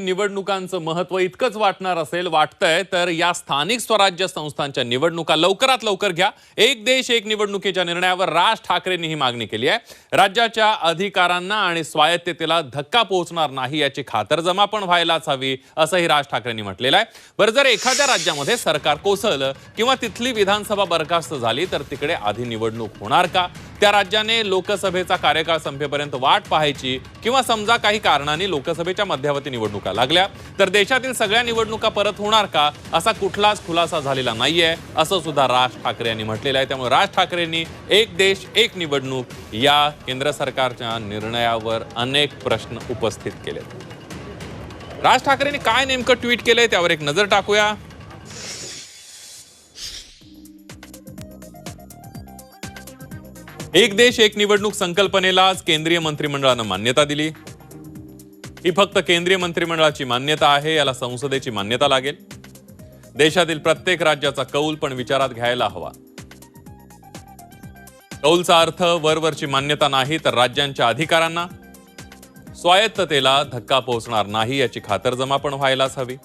निवडणुकांचं महत्त्व इतकंच वाटणार असेल वाटतंय तर या स्थानिक स्वराज्य संस्थांच्या निवडणुका लवकरात लवकर घ्या. एक देश एक निवडणुकीच्या निर्णयावर राज ठाकरेंनी ही मागणी केली आहे. राज्याच्या अधिकारांना आणि स्वायत्ततेला धक्का पोहोचणार नाही याची खातरजमा पण व्हायलाच हवी असंही राज ठाकरेंनी म्हटलेलं आहे. बरं जर एखाद्या राज्यामध्ये सरकार कोसळलं किंवा तिथली विधानसभा बरखास्त झाली तर तिकडे आधी निवडणूक होणार का? त्या राज्याने लोकसभेचा कार्यकाळ संपेपर्यंत वाट पाहायची किंवा समजा काही कारणाने लोकसभेच्या मध्यावधी निवडणुका लागल्या तर देशातील सगळ्या निवडणुका परत होणार का? असा कुठलाच खुलासा झालेला नाहीये असं सुद्धा राज ठाकरे यांनी म्हटलेलं आहे. त्यामुळे राज ठाकरेंनी एक देश एक निवडणूक या केंद्र सरकारच्या निर्णयावर अनेक प्रश्न उपस्थित केले राज ठाकरेंनी काय नेमकं ट्विट केलंय त्यावर एक नजर टाकूया. एक देश एक निवडणूक संकल्पनेला आज केंद्रीय मंत्रिमंडळानं मान्यता दिली. ही फक्त केंद्रीय मंत्रिमंडळाची मान्यता आहे याला संसदेची मान्यता लागेल. देशातील प्रत्येक राज्याचा कौल पण विचारात घ्यायला हवा. कौलचा अर्थ वरवरची मान्यता नाही तर राज्यांच्या अधिकारांना. स्वायत्ततेला धक्का पोहोचणार नाही याची खातरजमा पण व्हायलाच हवी.